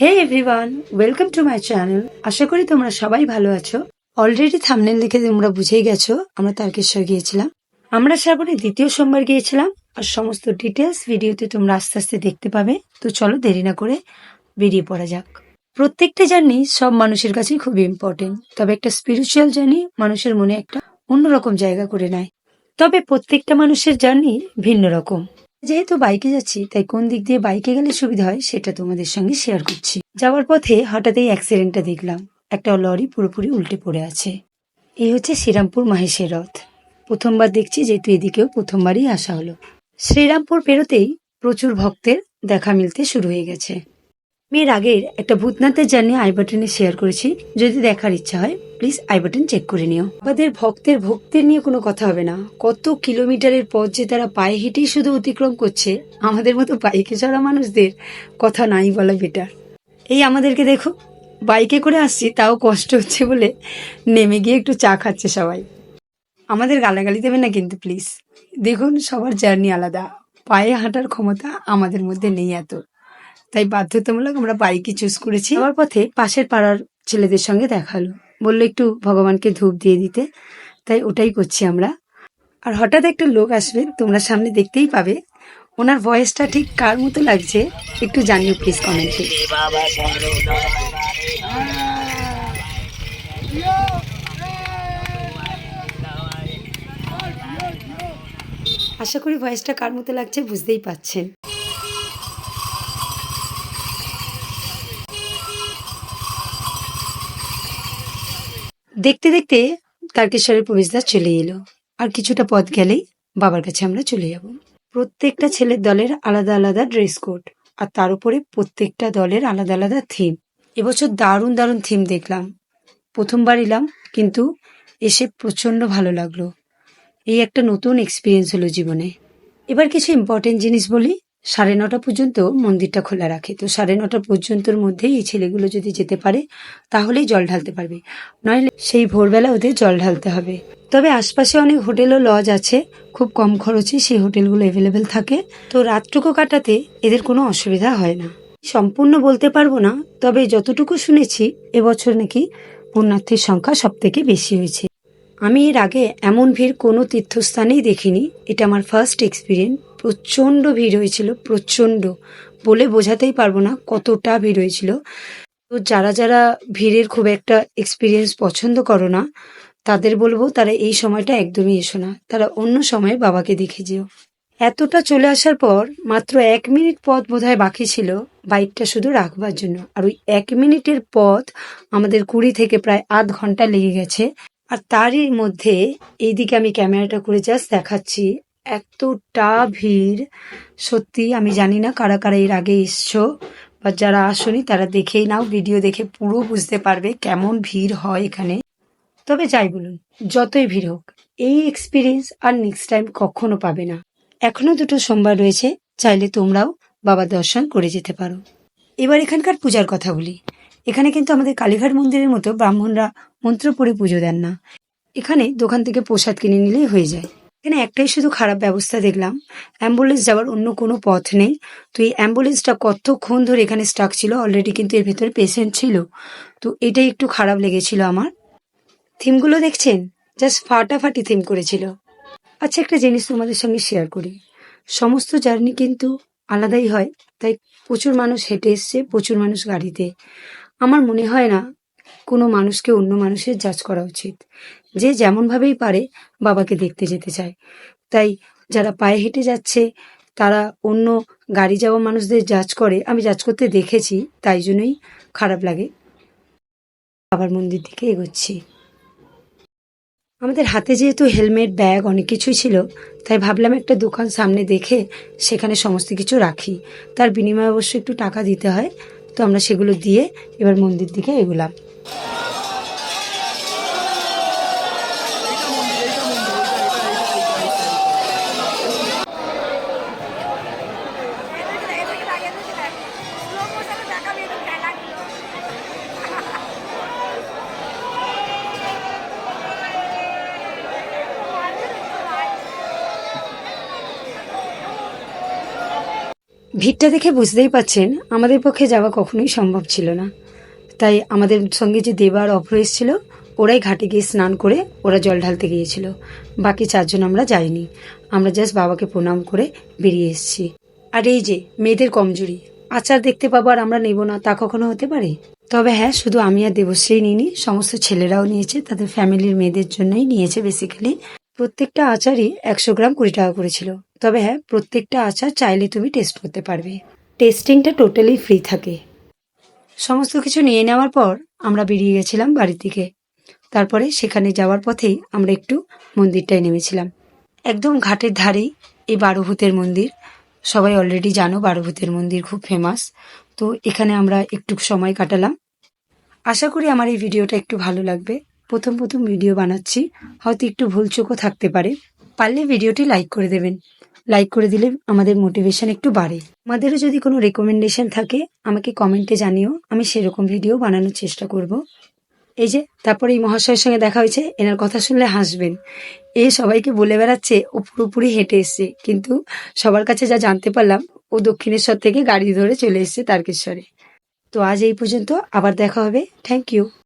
Hey everyone welcome to my channel আশা করি তোমরা সবাই ভালো আছো। অলরেডি থামনেল দেখে তোমরা বুঝেই গেছো, আমরা তারকেশ্বর গিয়েছিলাম। আমরা শ্রাবণে দ্বিতীয় সোমবার গিয়েছিলাম, আর সমস্ত ডিটেলস ভিডিওতে তোমরা আস্তে আস্তে দেখতে পাবে। তো চলো দেরি না করে বেরিয়ে পড়া যাক। প্রত্যেকটা জার্নি সব মানুষের কাছেই খুবই ইম্পর্টেন্ট তবে একটা স্পিরিচুয়াল জার্নি মানুষের মনে একটা অন্যরকম জায়গা করে নেয়। তবে প্রত্যেকটা মানুষের জার্নি ভিন্ন রকম। যেহেতু বাইকে যাচ্ছি, তাই কোন দিক দিয়ে বাইকে গেলে সুবিধা হয় সেটা তোমাদের সঙ্গে শেয়ার করছি। যাওয়ার পথে হঠাৎ এই অ্যাক্সিডেন্টটা দেখলাম। একটা লরি পুরোপুরি উল্টে পড়ে আছে। এই হচ্ছে শ্রীরামপুর মাহেশের রথ। প্রথমবার দেখছি যেহেতু এদিকেও প্রথমবারই আসা হলো। শ্রীরামপুর পেরোতেই প্রচুর ভক্তের দেখা মিলতে শুরু হয়ে গেছে। মেয়ের আগের একটা ভূতনাথের জার্নি আই বাটনে শেয়ার করেছি। যদি দেখার ইচ্ছা হয় প্লিজ আই বাটন চেক করে নিও। আমাদের ভক্তের ভক্তের নিয়ে কোনো কথা হবে না। কত কিলোমিটারের পথ যে তারা পায়ে হেঁটেই শুধু অতিক্রম করছে, আমাদের মতো বাইকে চড়া মানুষদের কথা নাই বলা বেটার এই আমাদেরকে দেখো, বাইকে করে আসছি, তাও কষ্ট হচ্ছে বলে নেমে গিয়ে একটু চা খাচ্ছে সবাই। আমাদের গালাগালি দেবে না কিন্তু প্লিজ দেখুন, সবার জার্নি আলাদা। পায়ে হাঁটার ক্ষমতা আমাদের মধ্যে নেই এত। তাই বাধ্যতামূলক আমরা বাইকই চুজ করেছি। আমার পথে পাশের পাড়ার ছেলেদের সঙ্গে দেখাল বলল একটু ভগবানকে ধূপ দিয়ে দিতে। তাই ওটাই করছি আমরা। আর হঠাৎ একটা লোক আসবে, তোমরা সামনে দেখতেই পাবে। ওনার ভয়েসটা ঠিক কার মতো লাগছে, একটু জানিও প্লিজ কমেন্টে আশা করি ভয়েসটা কার মতো লাগছে বুঝতেই পাচ্ছেন দেখতে দেখতে তারকেশ্বরের প্রবেশদ্বার চলে এলো। আর কিছুটা পথ গেলেই বাবার কাছে আমরা চলে যাব। প্রত্যেকটা ছেলের দলের আলাদা আলাদা ড্রেস কোড আর তার উপরে প্রত্যেকটা দলের আলাদা আলাদা থিম এবছর দারুণ দারুণ থিম দেখলাম। প্রথমবার এলাম, কিন্তু এসে প্রচণ্ড ভালো লাগল। এই একটা নতুন এক্সপিরিয়েন্স হলো জীবনে। এবার কিছু ইম্পর্টেন্ট জিনিস বলি। সাড়ে নটা পর্যন্ত মন্দিরটা খোলা রাখে। তো সাড়ে নটা পর্যন্তর মধ্যেই এই ছেলেগুলো যদি যেতে পারে, তাহলেই জল ঢালতে পারবে। নইলে সেই ভোরবেলা ওদের জল ঢালতে হবে। তবে আশপাশে অনেক হোটেল ও লজ আছে, খুব কম খরচে সেই হোটেলগুলো অ্যাভেলেবেল থাকে। তো রাতটুকু কাটাতে এদের কোনো অসুবিধা হয় না। সম্পূর্ণ বলতে পারব না, তবে যতটুকু শুনেছি, এবছর নাকি পুণ্যার্থীর সংখ্যা সব থেকে বেশি হয়েছে। আমি এর আগে এমন ভিড় কোনো তীর্থস্থানেই দেখিনি। এটা আমার ফার্স্ট এক্সপিরিয়েন্স প্রচণ্ড ভিড় হয়েছিল, প্রচণ্ড। বলে বোঝাতেই পারব না কতটা ভিড় হয়েছিল। তো যারা যারা ভিড়ের খুব একটা এক্সপিরিয়েন্স পছন্দ করো না, তাদের বলব তারা এই সময়টা একদমই এসো না। তারা অন্য সময়ে বাবাকে দেখে যেও। এতটা চলে আসার পর মাত্র এক মিনিট পথ বোধহয় বাকি ছিল, বাইকটা শুধু রাখবার জন্য। আর ওই এক মিনিটের পথ আমাদের কুড়ি থেকে প্রায় আধ ঘণ্টা লেগে গেছে। আর তারই মধ্যে এইদিকে আমি ক্যামেরাটা করে জাস্ট দেখাচ্ছি, এতটা ভিড়। সত্যি আমি জানি না কারা কারা এর আগে এসছো বা যারা আসনি তারা দেখেই নাও ভিডিও দেখে পুরো বুঝতে পারবে কেমন ভিড় হয় এখানে। তবে যাই বলুন, যতই ভিড় হোক, এই এক্সপিরিয়েন্স আর নেক্সট টাইম কখনো পাবে না। এখনও দুটো সোমবার রয়েছে, চাইলে তোমরাও বাবার দর্শন করে যেতে পারো। এবার এখানকার পূজার কথা বলি। এখানে কিন্তু আমাদের কালীঘাট মন্দিরের মতো ব্রাহ্মণরা মন্ত্র পড়ে পুজো দেন না। এখানে দোকান থেকে প্রসাদ কিনে নিলেই হয়ে যায়। এখানে একটাই শুধু খারাপ ব্যবস্থা দেখলাম, অ্যাম্বুলেন্স যাওয়ার অন্য কোনো পথ নেই। তো এই অ্যাম্বুলেন্সটা কতক্ষণ ধরে এখানে স্টাক ছিল অলরেডি কিন্তু এর ভেতরে পেশেন্ট ছিল। তো এটাই একটু খারাপ লেগেছিল আমার। থিমগুলো দেখছেন? জাস্ট ফাটাফাটি থিম করেছিল। আচ্ছা একটা জিনিস তোমাদের সঙ্গে শেয়ার করি। সমস্ত জার্নি কিন্তু আলাদাই হয়, তাই প্রচুর মানুষ হেঁটে এসছে, প্রচুর মানুষ গাড়িতে। আমার মনে হয় না কোনো মানুষকে অন্য মানুষের জাজ করা উচিত। যে যেমনভাবেই পারে বাবাকে দেখতে যেতে চায়। তাই যারা পায়ে হেঁটে যাচ্ছে, তারা অন্য গাড়ি যাওয়া মানুষদের জাজ করে। আমি জাজ করতে দেখেছি, তাই জন্যই খারাপ লাগে। বাবার মন্দির দিকে এগোচ্ছি। আমাদের হাতে যেহেতু হেলমেট ব্যাগ অনেক কিছুই ছিল, তাই ভাবলাম একটা দোকান সামনে দেখে সেখানে সমস্ত কিছু রাখি। তার বিনিময়ে অবশ্য একটু টাকা দিতে হয়। তো আমরা সেগুলো দিয়ে এবার মন্দির দিকে এগোলাম। ভিড়টা দেখে বুঝতেই পাচ্ছেন আমাদের পক্ষে যাওয়া কখনোই সম্ভব ছিল না। তাই আমাদের সঙ্গে যে দেবার অপরেশ ছিল ওরাই ঘাটে গিয়ে স্নান করে ওরা জল ঢালতে গিয়েছিল। বাকি চারজন আমরা যাইনি। আমরা জাস্ট বাবাকে প্রণাম করে বেরিয়ে এসেছি। আর এই যে, মেয়েদের কমজোরি, আচার দেখতে পাবো আর আমরা নেব না, তা কখনো হতে পারে? তবে হ্যাঁ শুধু আমি আর দেবশ্রী নিইনি, সমস্ত ছেলেরাও নিয়েছে, তাদের ফ্যামিলির মেয়েদের জন্যই নিয়েছে বেসিক্যালি প্রত্যেকটা আচারই একশো গ্রাম কুড়ি টাকা করেছিল। তবে হ্যাঁ প্রত্যেকটা আচার চাইলে তুমি টেস্ট করতে পারবে। টেস্টিংটা টোটালি ফ্রি থাকে। সমস্ত কিছু নিয়ে নেওয়ার পর আমরা বেরিয়ে গেছিলাম বাড়ির দিকে। তারপরে সেখানে যাওয়ার পথেই আমরা একটু মন্দিরটায় নেমেছিলাম। একদম ঘাটের ধারেই এই বারোভূতের মন্দির। সবাই অলরেডি জানো বারোভূতের মন্দির খুব ফেমাস তো এখানে আমরা একটু সময় কাটালাম। আশা করি আমার এই ভিডিওটা একটু ভালো লাগবে। প্রথম প্রথম ভিডিও বানাচ্ছি। হয়তো একটু ভুলচুকও থাকতে পারে। পারলে ভিডিওটি লাইক করে দেবেন। লাইক করে দিলে আমাদের মোটিভেশন একটু বাড়ে। আমাদেরও যদি কোনো রেকমেন্ডেশন থাকে, আমাকে কমেন্টে জানিও। আমি সেরকম ভিডিও বানানোর চেষ্টা করব। এই যে, তারপরে এই মহাশয়ের সঙ্গে দেখা হয়েছে। এনার কথা শুনলে হাসবেন। এ সবাইকে বলে বেড়াচ্ছে ও পুরোপুরি হেঁটে এসছে। কিন্তু সবার কাছে যা জানতে পারলাম, ও দক্ষিণেশ্বর থেকে গাড়ি ধরে চলে এসছে তারকেশ্বরে। তো আজ এই পর্যন্ত আবার দেখা হবে। Thank you